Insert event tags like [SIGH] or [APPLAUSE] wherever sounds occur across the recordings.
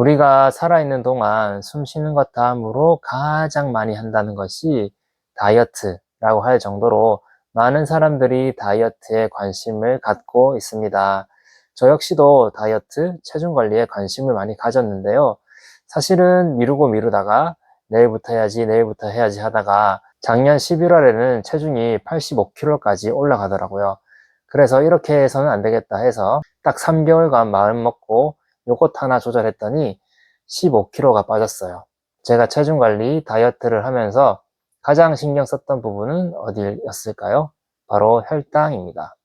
우리가 살아있는 동안 숨 쉬는 것 다음으로 가장 많이 한다는 것이 다이어트라고 할 정도로 많은 사람들이 다이어트에 관심을 갖고 있습니다. 저 역시도 다이어트, 체중 관리에 관심을 많이 가졌는데요. 사실은 미루고 미루다가 내일부터 해야지, 내일부터 해야지 하다가 작년 11월에는 체중이 85kg까지 올라가더라고요. 그래서 이렇게 해서는 안 되겠다 해서 딱 3개월간 마음 먹고 요것 하나 조절했더니 15kg가 빠졌어요. 제가 체중 관리, 다이어트를 하면서 가장 신경 썼던 부분은 어디였을까요? 바로 혈당입니다.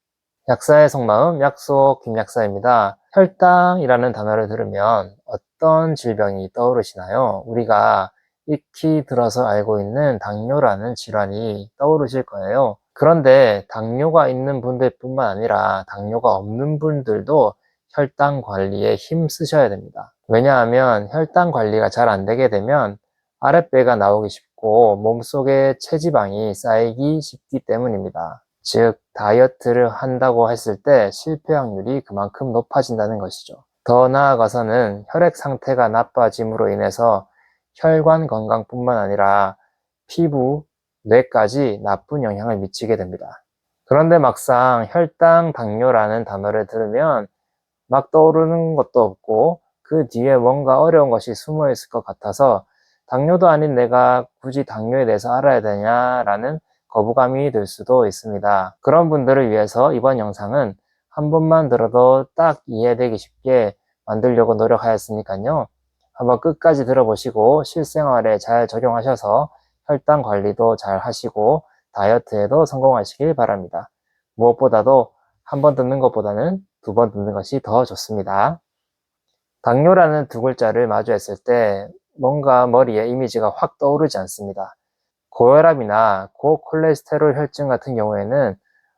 약사의 속마음, 약속 김약사입니다. 혈당이라는 단어를 들으면 어떤 질병이 떠오르시나요? 우리가 익히 들어서 알고 있는 당뇨라는 질환이 떠오르실 거예요. 그런데 당뇨가 있는 분들뿐만 아니라 당뇨가 없는 분들도 혈당 관리에 힘 쓰셔야 됩니다. 왜냐하면 혈당 관리가 잘 안 되게 되면 아랫배가 나오기 쉽고 몸속에 체지방이 쌓이기 쉽기 때문입니다. 즉, 다이어트를 한다고 했을 때 실패 확률이 그만큼 높아진다는 것이죠. 더 나아가서는 혈액 상태가 나빠짐으로 인해서 혈관 건강뿐만 아니라 피부, 뇌까지 나쁜 영향을 미치게 됩니다. 그런데 막상 혈당, 당뇨라는 단어를 들으면 막 떠오르는 것도 없고 그 뒤에 뭔가 어려운 것이 숨어 있을 것 같아서 당뇨도 아닌 내가 굳이 당뇨에 대해서 알아야 되냐라는 거부감이 들 수도 있습니다. 그런 분들을 위해서 이번 영상은 한 번만 들어도 딱 이해되기 쉽게 만들려고 노력하였으니까요. 한번 끝까지 들어보시고 실생활에 잘 적용하셔서 혈당 관리도 잘 하시고 다이어트에도 성공하시길 바랍니다. 무엇보다도 한 번 듣는 것보다는 두번 듣는 것이 더 좋습니다. 당뇨라는 두 글자를 마주했을 때 뭔가 머리에 이미지가 확 떠오르지 않습니다. 고혈압이나 고콜레스테롤 혈증 같은 경우에는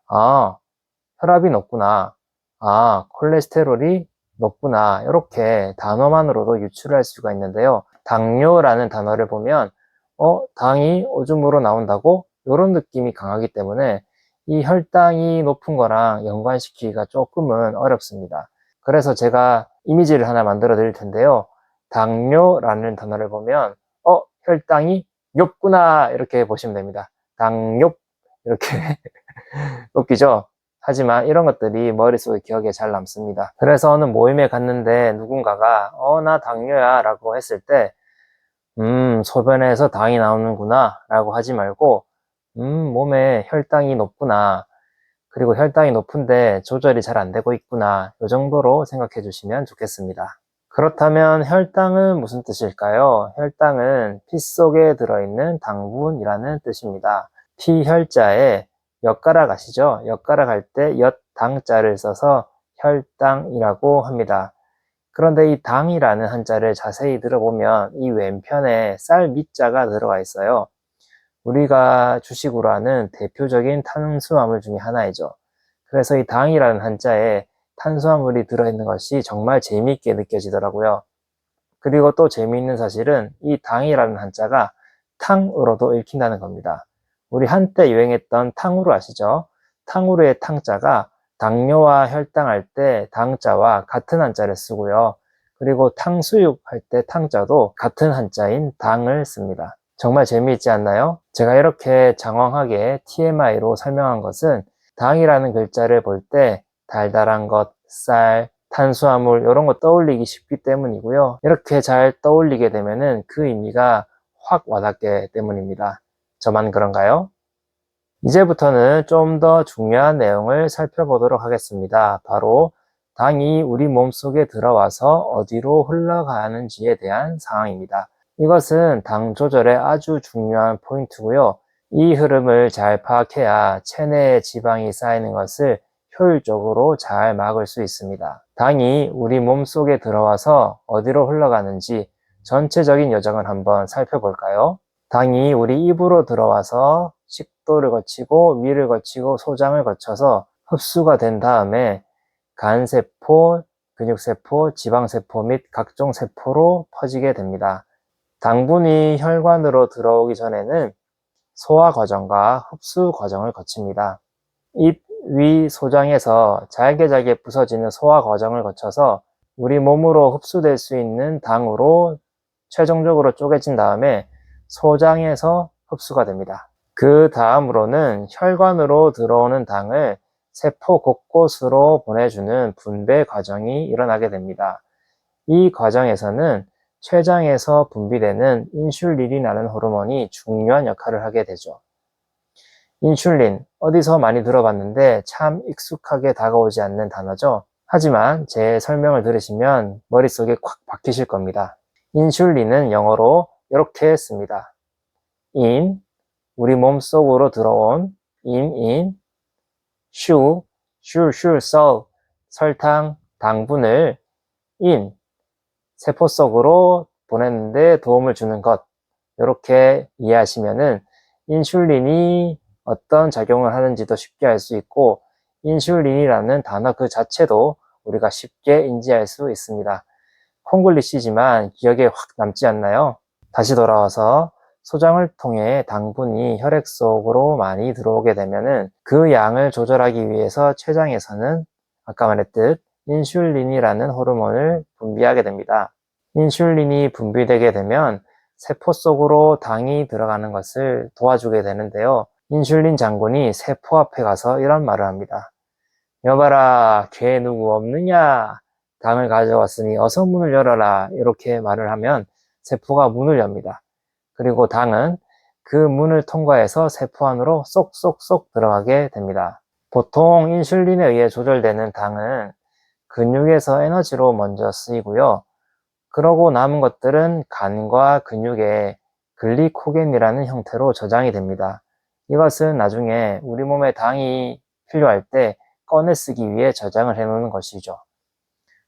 아, 혈압이 높구나. 아, 콜레스테롤이 높구나. 이렇게 단어만으로도 유출할 수가 있는데요. 당뇨라는 단어를 보면 어, 당이 오줌으로 나온다고? 이런 느낌이 강하기 때문에 이 혈당이 높은 거랑 연관시키기가 조금은 어렵습니다. 그래서 제가 이미지를 하나 만들어 드릴 텐데요. 당뇨라는 단어를 보면 어, 혈당이 높구나 이렇게 보시면 됩니다. 당뇨 이렇게 [LAUGHS] 웃기죠? 하지만 이런 것들이 머릿속에 기억에 잘 남습니다. 그래서 어느 모임에 갔는데 누군가가 어, 나 당뇨야 라고 했을 때 음, 소변에서 당이 나오는구나 라고 하지 말고 음, 몸에 혈당이 높구나. 그리고 혈당이 높은데 조절이 잘 안 되고 있구나. 이 정도로 생각해 주시면 좋겠습니다. 그렇다면 혈당은 무슨 뜻일까요? 혈당은 피 속에 들어있는 당분이라는 뜻입니다. 피 혈자에 엿가락 아시죠? 엿가락 할 때 엿당자를 써서 혈당이라고 합니다. 그런데 이 당이라는 한자를 자세히 들어보면 이 왼편에 쌀 밑자가 들어가 있어요. 우리가 주식으로 하는 대표적인 탄수화물 중에 하나이죠. 그래서 이 당이라는 한자에 탄수화물이 들어있는 것이 정말 재미있게 느껴지더라고요. 그리고 또 재미있는 사실은 이 당이라는 한자가 탕으로도 읽힌다는 겁니다. 우리 한때 유행했던 탕후루 아시죠? 탕후루의 탕자가 당뇨와 혈당할 때 당자와 같은 한자를 쓰고요. 그리고 탕수육 할 때 탕자도 같은 한자인 당을 씁니다. 정말 재미있지 않나요? 제가 이렇게 장황하게 TMI로 설명한 것은 당이라는 글자를 볼 때 달달한 것, 쌀, 탄수화물 이런 거 떠올리기 쉽기 때문이고요. 이렇게 잘 떠올리게 되면은 그 의미가 확 와닿기 때문입니다. 저만 그런가요? 이제부터는 좀 더 중요한 내용을 살펴보도록 하겠습니다. 바로 당이 우리 몸속에 들어와서 어디로 흘러가는지에 대한 상황입니다. 이것은 당 조절에 아주 중요한 포인트고요. 이 흐름을 잘 파악해야 체내에 지방이 쌓이는 것을 효율적으로 잘 막을 수 있습니다. 당이 우리 몸 속에 들어와서 어디로 흘러가는지 전체적인 여정을 한번 살펴볼까요? 당이 우리 입으로 들어와서 식도를 거치고 위를 거치고 소장을 거쳐서 흡수가 된 다음에 간세포, 근육세포, 지방세포 및 각종 세포로 퍼지게 됩니다. 당분이 혈관으로 들어오기 전에는 소화 과정과 흡수 과정을 거칩니다. 입, 위, 소장에서 잘게 잘게 부서지는 소화 과정을 거쳐서 우리 몸으로 흡수될 수 있는 당으로 최종적으로 쪼개진 다음에 소장에서 흡수가 됩니다. 그 다음으로는 혈관으로 들어오는 당을 세포 곳곳으로 보내주는 분배 과정이 일어나게 됩니다. 이 과정에서는 췌장에서 분비되는 인슐린이라는 호르몬이 중요한 역할을 하게 되죠. 인슐린, 어디서 많이 들어봤는데 참 익숙하게 다가오지 않는 단어죠. 하지만 제 설명을 들으시면 머릿속에 콱 박히실 겁니다. 인슐린은 영어로 이렇게 씁니다. in, 우리 몸 속으로 들어온 in, in, 슈, 슈, 슈, 썰, 설탕, 당분을 in, 세포 속으로 보내는데 도움을 주는 것. 이렇게 이해하시면은 인슐린이 어떤 작용을 하는지도 쉽게 알 수 있고 인슐린이라는 단어 그 자체도 우리가 쉽게 인지할 수 있습니다. 콩글리시지만 기억에 확 남지 않나요? 다시 돌아와서 소장을 통해 당분이 혈액 속으로 많이 들어오게 되면은 그 양을 조절하기 위해서 췌장에서는 아까 말했듯 인슐린이라는 호르몬을 분비하게 됩니다. 인슐린이 분비되게 되면 세포 속으로 당이 들어가는 것을 도와주게 되는데요. 인슐린 장군이 세포 앞에 가서 이런 말을 합니다. 여봐라, 걔 누구 없느냐? 당을 가져왔으니 어서 문을 열어라. 이렇게 말을 하면 세포가 문을 엽니다. 그리고 당은 그 문을 통과해서 세포 안으로 쏙쏙쏙 들어가게 됩니다. 보통 인슐린에 의해 조절되는 당은 근육에서 에너지로 먼저 쓰이고요. 그러고 남은 것들은 간과 근육에 글리코겐이라는 형태로 저장이 됩니다. 이것은 나중에 우리 몸에 당이 필요할 때 꺼내 쓰기 위해 저장을 해 놓는 것이죠.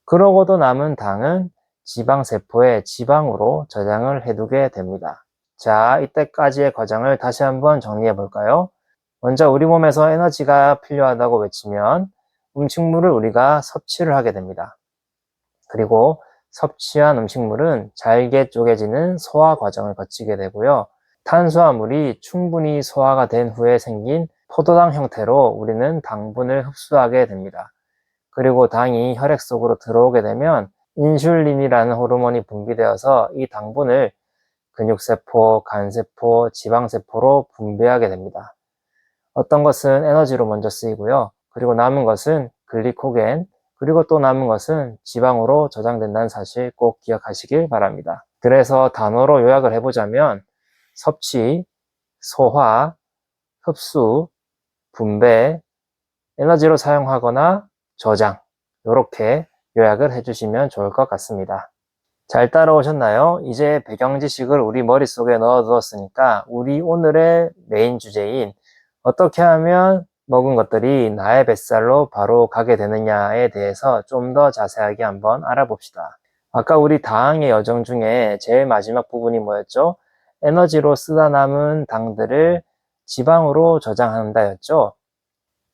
그러고도 남은 당은 지방세포에 지방으로 저장을 해두게 됩니다. 자, 이때까지의 과정을 다시 한번 정리해 볼까요? 먼저 우리 몸에서 에너지가 필요하다고 외치면 음식물을 우리가 섭취를 하게 됩니다. 그리고 섭취한 음식물은 잘게 쪼개지는 소화 과정을 거치게 되고요. 탄수화물이 충분히 소화가 된 후에 생긴 포도당 형태로 우리는 당분을 흡수하게 됩니다. 그리고 당이 혈액 속으로 들어오게 되면 인슐린이라는 호르몬이 분비되어서 이 당분을 근육세포, 간세포, 지방세포로 분배하게 됩니다. 어떤 것은 에너지로 먼저 쓰이고요. 그리고 남은 것은 글리코겐, 그리고 또 남은 것은 지방으로 저장된다는 사실 꼭 기억하시길 바랍니다. 그래서 단어로 요약을 해보자면 섭취, 소화, 흡수, 분배, 에너지로 사용하거나 저장 이렇게 요약을 해주시면 좋을 것 같습니다. 잘 따라오셨나요? 이제 배경 지식을 우리 머릿속에 넣어두었으니까 우리 오늘의 메인 주제인 어떻게 하면 먹은 것들이 나의 뱃살로 바로 가게 되느냐에 대해서 좀 더 자세하게 한번 알아봅시다. 아까 우리 다항의 여정 중에 제일 마지막 부분이 뭐였죠? 에너지로 쓰다 남은 당들을 지방으로 저장한다였죠?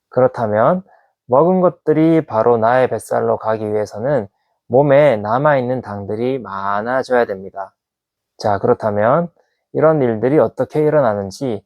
그렇다면 먹은 것들이 바로 나의 뱃살로 가기 위해서는 몸에 남아있는 당들이 많아져야 됩니다. 자, 그렇다면 이런 일들이 어떻게 일어나는지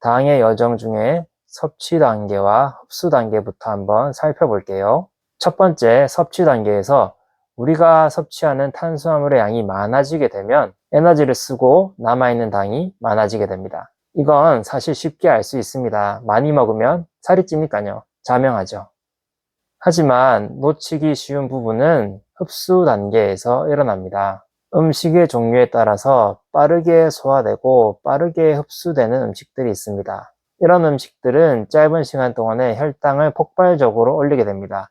당의 여정 중에 섭취 단계와 흡수 단계부터 한번 살펴볼게요. 첫 번째 섭취 단계에서 우리가 섭취하는 탄수화물의 양이 많아지게 되면 에너지를 쓰고 남아있는 당이 많아지게 됩니다. 이건 사실 쉽게 알 수 있습니다. 많이 먹으면 살이 찌니까요. 자명하죠. 하지만 놓치기 쉬운 부분은 흡수 단계에서 일어납니다. 음식의 종류에 따라서 빠르게 소화되고 빠르게 흡수되는 음식들이 있습니다. 이런 음식들은 짧은 시간 동안에 혈당을 폭발적으로 올리게 됩니다.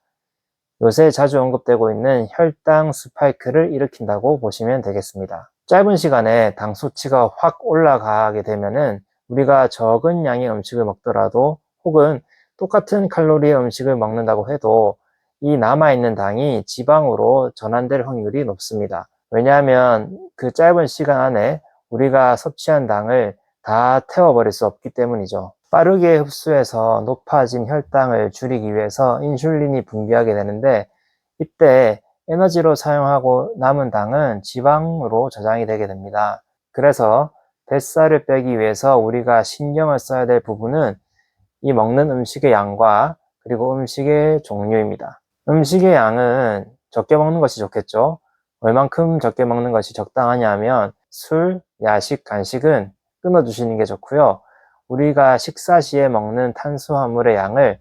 요새 자주 언급되고 있는 혈당 스파이크를 일으킨다고 보시면 되겠습니다. 짧은 시간에 당 수치가 확 올라가게 되면은 우리가 적은 양의 음식을 먹더라도 혹은 똑같은 칼로리의 음식을 먹는다고 해도 이 남아있는 당이 지방으로 전환될 확률이 높습니다. 왜냐하면 그 짧은 시간 안에 우리가 섭취한 당을 다 태워버릴 수 없기 때문이죠. 빠르게 흡수해서 높아진 혈당을 줄이기 위해서 인슐린이 분비하게 되는데 이때 에너지로 사용하고 남은 당은 지방으로 저장이 되게 됩니다. 그래서 뱃살을 빼기 위해서 우리가 신경을 써야 될 부분은 이 먹는 음식의 양과 그리고 음식의 종류입니다. 음식의 양은 적게 먹는 것이 좋겠죠. 얼만큼 적게 먹는 것이 적당하냐 하면 술, 야식, 간식은 끊어주시는 게 좋고요. 우리가 식사 시에 먹는 탄수화물의 양을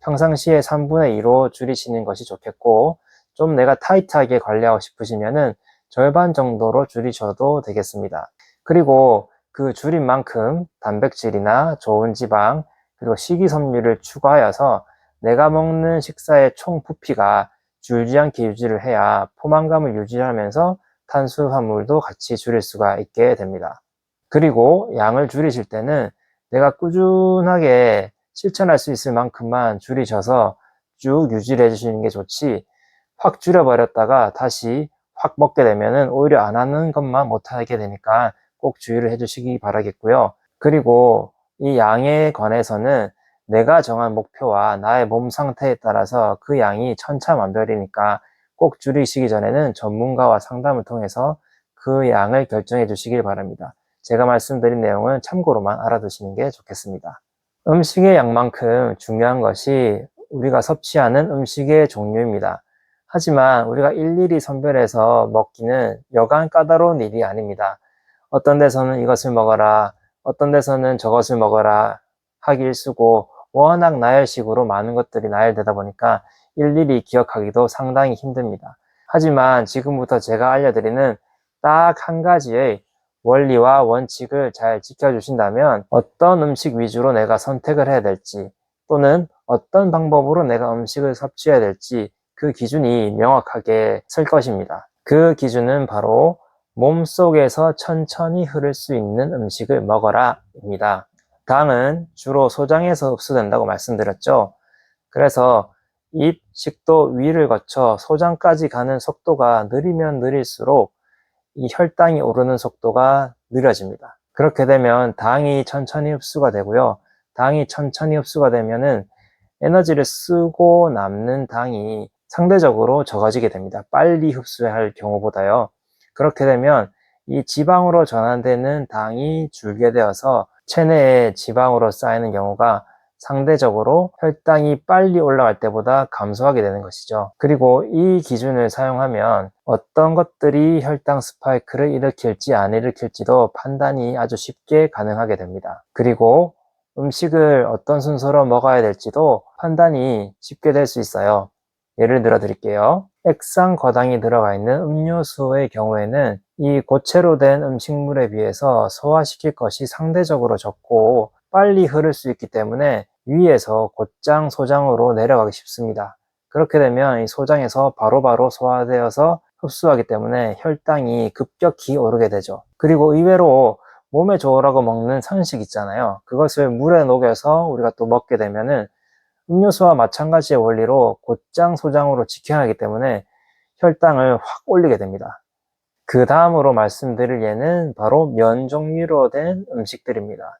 평상시에 3분의 2로 줄이시는 것이 좋겠고 좀 내가 타이트하게 관리하고 싶으시면은 절반 정도로 줄이셔도 되겠습니다. 그리고 그 줄인 만큼 단백질이나 좋은 지방 그리고 식이섬유를 추가하여서 내가 먹는 식사의 총 부피가 줄지 않게 유지를 해야 포만감을 유지하면서 탄수화물도 같이 줄일 수가 있게 됩니다. 그리고 양을 줄이실 때는 내가 꾸준하게 실천할 수 있을 만큼만 줄이셔서 쭉 유지를 해주시는 게 좋지 확 줄여버렸다가 다시 확 먹게 되면은 오히려 안 하는 것만 못하게 되니까 꼭 주의를 해주시기 바라겠고요. 그리고 이 양에 관해서는 내가 정한 목표와 나의 몸 상태에 따라서 그 양이 천차만별이니까 꼭 줄이시기 전에는 전문가와 상담을 통해서 그 양을 결정해 주시길 바랍니다. 제가 말씀드린 내용은 참고로만 알아두시는 게 좋겠습니다. 음식의 양만큼 중요한 것이 우리가 섭취하는 음식의 종류입니다. 하지만 우리가 일일이 선별해서 먹기는 여간 까다로운 일이 아닙니다. 어떤 데서는 이것을 먹어라, 어떤 데서는 저것을 먹어라 하기 일쑤고 워낙 나열식으로 많은 것들이 나열되다 보니까 일일이 기억하기도 상당히 힘듭니다. 하지만 지금부터 제가 알려드리는 딱 한 가지의 원리와 원칙을 잘 지켜주신다면 어떤 음식 위주로 내가 선택을 해야 될지 또는 어떤 방법으로 내가 음식을 섭취해야 될지 그 기준이 명확하게 쓸 것입니다. 그 기준은 바로 몸속에서 천천히 흐를 수 있는 음식을 먹어라 입니다. 당은 주로 소장에서 흡수된다고 말씀드렸죠. 그래서 입, 식도 위를 거쳐 소장까지 가는 속도가 느리면 느릴수록 이 혈당이 오르는 속도가 느려집니다. 그렇게 되면 당이 천천히 흡수가 되고요. 당이 천천히 흡수가 되면은 에너지를 쓰고 남는 당이 상대적으로 적어지게 됩니다. 빨리 흡수할 경우보다요. 그렇게 되면 이 지방으로 전환되는 당이 줄게 되어서 체내에 지방으로 쌓이는 경우가 상대적으로 혈당이 빨리 올라갈 때보다 감소하게 되는 것이죠. 그리고 이 기준을 사용하면 어떤 것들이 혈당 스파이크를 일으킬지 안 일으킬지도 판단이 아주 쉽게 가능하게 됩니다. 그리고 음식을 어떤 순서로 먹어야 될지도 판단이 쉽게 될 수 있어요. 예를 들어 드릴게요. 액상 과당이 들어가 있는 음료수의 경우에는 이 고체로 된 음식물에 비해서 소화시킬 것이 상대적으로 적고 빨리 흐를 수 있기 때문에 위에서 곧장 소장으로 내려가기 쉽습니다. 그렇게 되면 이 소장에서 바로바로 소화되어서 흡수하기 때문에 혈당이 급격히 오르게 되죠. 그리고 의외로 몸에 좋으라고 먹는 선식 있잖아요. 그것을 물에 녹여서 우리가 또 먹게 되면은 음료수와 마찬가지의 원리로 곧장 소장으로 지켜야 하기 때문에 혈당을 확 올리게 됩니다. 그 다음으로 말씀드릴 예는 바로 면 종류로 된 음식들입니다.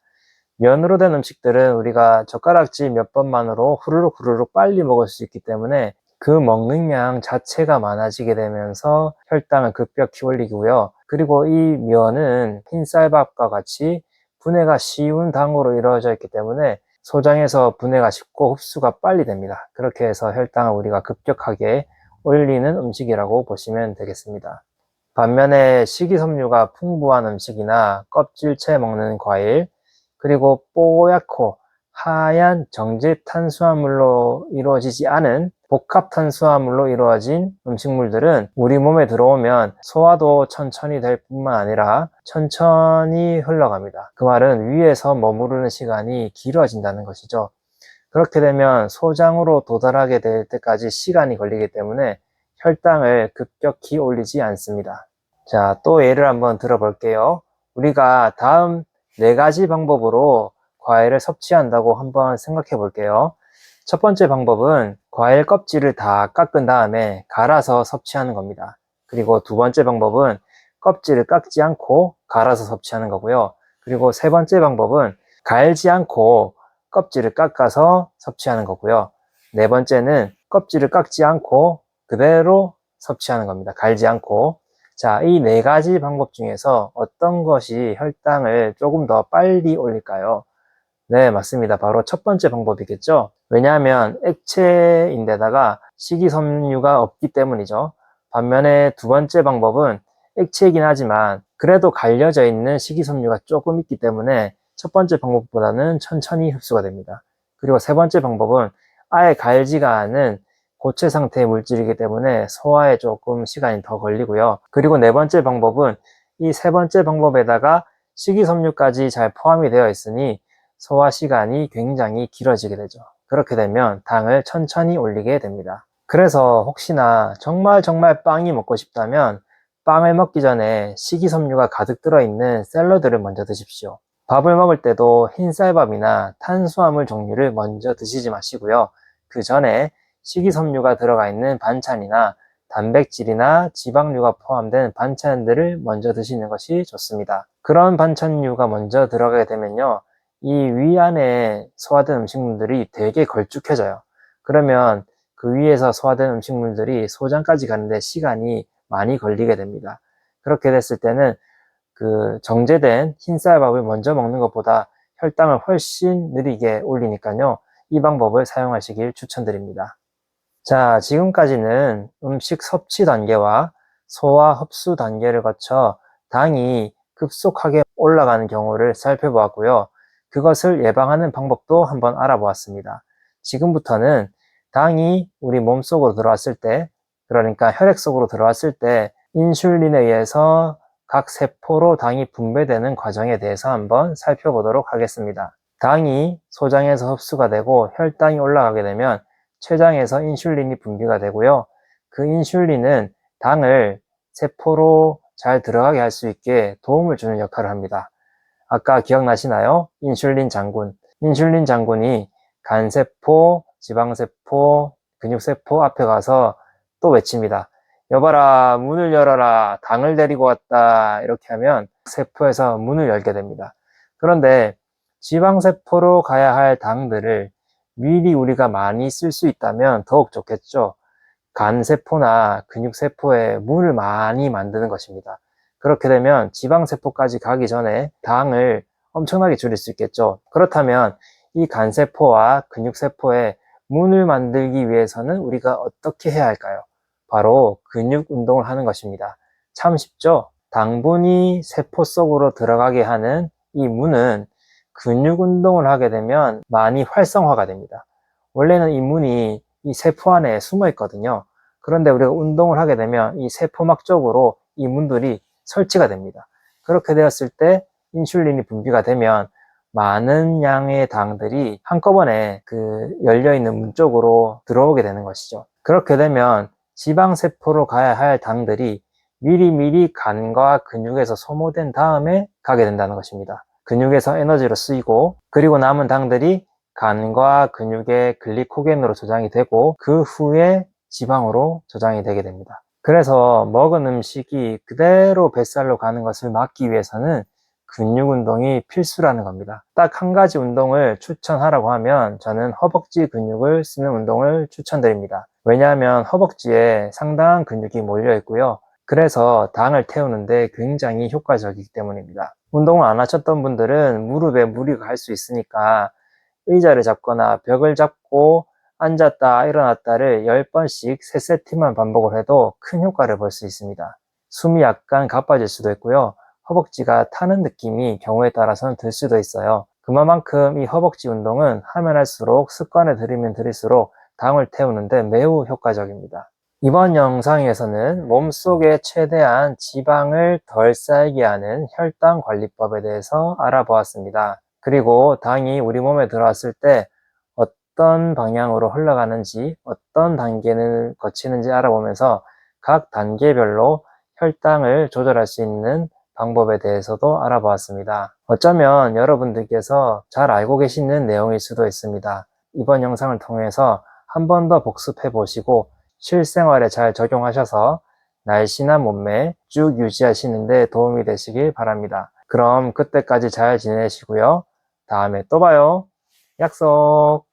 면으로 된 음식들은 우리가 젓가락질 몇 번만으로 후루룩 후루룩 빨리 먹을 수 있기 때문에 그 먹는 양 자체가 많아지게 되면서 혈당을 급격히 올리고요. 그리고 이 면은 흰쌀밥과 같이 분해가 쉬운 당으로 이루어져 있기 때문에 소장에서 분해가 쉽고 흡수가 빨리 됩니다. 그렇게 해서 혈당을 우리가 급격하게 올리는 음식이라고 보시면 되겠습니다. 반면에 식이섬유가 풍부한 음식이나 껍질째 먹는 과일, 그리고 뽀얗고 하얀 정제 탄수화물로 이루어지지 않은 복합 탄수화물로 이루어진 음식물들은 우리 몸에 들어오면 소화도 천천히 될 뿐만 아니라 천천히 흘러갑니다. 그 말은 위에서 머무르는 시간이 길어진다는 것이죠. 그렇게 되면 소장으로 도달하게 될 때까지 시간이 걸리기 때문에 혈당을 급격히 올리지 않습니다. 자, 또 예를 한번 들어볼게요. 우리가 다음 네 가지 방법으로 과일을 섭취한다고 한번 생각해 볼게요. 첫 번째 방법은 과일 껍질을 다 깎은 다음에 갈아서 섭취하는 겁니다. 그리고 두 번째 방법은 껍질을 깎지 않고 갈아서 섭취하는 거고요. 그리고 세 번째 방법은 갈지 않고 껍질을 깎아서 섭취하는 거고요. 네 번째는 껍질을 깎지 않고 그대로 섭취하는 겁니다. 갈지 않고. 자, 이 네 가지 방법 중에서 어떤 것이 혈당을 조금 더 빨리 올릴까요? 네, 맞습니다. 바로 첫 번째 방법이겠죠. 왜냐하면 액체인데다가 식이섬유가 없기 때문이죠. 반면에 두 번째 방법은 액체이긴 하지만 그래도 갈려져 있는 식이섬유가 조금 있기 때문에 첫 번째 방법보다는 천천히 흡수가 됩니다. 그리고 세 번째 방법은 아예 갈지가 않은 고체 상태의 물질이기 때문에 소화에 조금 시간이 더 걸리고요. 그리고 네 번째 방법은 이 세 번째 방법에다가 식이섬유까지 잘 포함이 되어 있으니 소화 시간이 굉장히 길어지게 되죠. 그렇게 되면 당을 천천히 올리게 됩니다. 그래서 혹시나 정말 정말 빵이 먹고 싶다면 빵을 먹기 전에 식이섬유가 가득 들어있는 샐러드를 먼저 드십시오. 밥을 먹을 때도 흰쌀밥이나 탄수화물 종류를 먼저 드시지 마시고요. 그 전에 식이섬유가 들어가 있는 반찬이나 단백질이나 지방류가 포함된 반찬들을 먼저 드시는 것이 좋습니다. 그런 반찬류가 먼저 들어가게 되면요. 이 위 안에 소화된 음식물들이 되게 걸쭉해져요. 그러면 그 위에서 소화된 음식물들이 소장까지 가는데 시간이 많이 걸리게 됩니다. 그렇게 됐을 때는 그 정제된 흰쌀밥을 먼저 먹는 것보다 혈당을 훨씬 느리게 올리니까요. 이 방법을 사용하시길 추천드립니다. 자, 지금까지는 음식 섭취 단계와 소화 흡수 단계를 거쳐 당이 급속하게 올라가는 경우를 살펴보았고요. 그것을 예방하는 방법도 한번 알아보았습니다. 지금부터는 당이 우리 몸속으로 들어왔을 때, 그러니까 혈액 속으로 들어왔을 때 인슐린에 의해서 각 세포로 당이 분배되는 과정에 대해서 한번 살펴보도록 하겠습니다. 당이 소장에서 흡수가 되고 혈당이 올라가게 되면 췌장에서 인슐린이 분비가 되고요. 그 인슐린은 당을 세포로 잘 들어가게 할 수 있게 도움을 주는 역할을 합니다. 아까 기억나시나요? 인슐린 장군. 인슐린 장군이 간세포, 지방세포, 근육세포 앞에 가서 또 외칩니다. 여봐라, 문을 열어라, 당을 데리고 왔다. 이렇게 하면 세포에서 문을 열게 됩니다. 그런데 지방세포로 가야 할 당들을 미리 우리가 많이 쓸 수 있다면 더욱 좋겠죠. 간세포나 근육세포에 물을 많이 만드는 것입니다. 그렇게 되면 지방세포까지 가기 전에 당을 엄청나게 줄일 수 있겠죠. 그렇다면 이 간세포와 근육세포에 문을 만들기 위해서는 우리가 어떻게 해야 할까요? 바로 근육 운동을 하는 것입니다. 참 쉽죠? 당분이 세포 속으로 들어가게 하는 이 문은 근육 운동을 하게 되면 많이 활성화가 됩니다. 원래는 이 문이 이 세포 안에 숨어 있거든요. 그런데 우리가 운동을 하게 되면 이 세포막 쪽으로 이 문들이 설치가 됩니다. 그렇게 되었을 때 인슐린이 분비가 되면 많은 양의 당들이 한꺼번에 그 열려있는 문 쪽으로 들어오게 되는 것이죠. 그렇게 되면 지방세포로 가야 할 당들이 미리미리 간과 근육에서 소모된 다음에 가게 된다는 것입니다. 근육에서 에너지로 쓰이고 그리고 남은 당들이 간과 근육의 글리코겐으로 저장이 되고 그 후에 지방으로 저장이 되게 됩니다. 그래서 먹은 음식이 그대로 뱃살로 가는 것을 막기 위해서는 근육 운동이 필수라는 겁니다. 딱 한 가지 운동을 추천하라고 하면 저는 허벅지 근육을 쓰는 운동을 추천드립니다. 왜냐하면 허벅지에 상당한 근육이 몰려 있고요. 그래서 당을 태우는데 굉장히 효과적이기 때문입니다. 운동을 안 하셨던 분들은 무릎에 무리가 갈 수 있으니까 의자를 잡거나 벽을 잡고 앉았다 일어났다를 10번씩 3세트만 반복을 해도 큰 효과를 볼 수 있습니다. 숨이 약간 가빠질 수도 있고요. 허벅지가 타는 느낌이 경우에 따라서는 들 수도 있어요. 그만큼 이 허벅지 운동은 하면 할수록 습관을 들이면 들일수록 당을 태우는데 매우 효과적입니다. 이번 영상에서는 몸속에 최대한 지방을 덜 쌓이게 하는 혈당 관리법에 대해서 알아보았습니다. 그리고 당이 우리 몸에 들어왔을 때 어떤 방향으로 흘러가는지 어떤 단계를 거치는지 알아보면서 각 단계별로 혈당을 조절할 수 있는 방법에 대해서도 알아보았습니다. 어쩌면 여러분들께서 잘 알고 계시는 내용일 수도 있습니다. 이번 영상을 통해서 한 번 더 복습해 보시고 실생활에 잘 적용하셔서 날씬한 몸매 쭉 유지하시는데 도움이 되시길 바랍니다. 그럼 그때까지 잘 지내시고요. 다음에 또 봐요. 약속!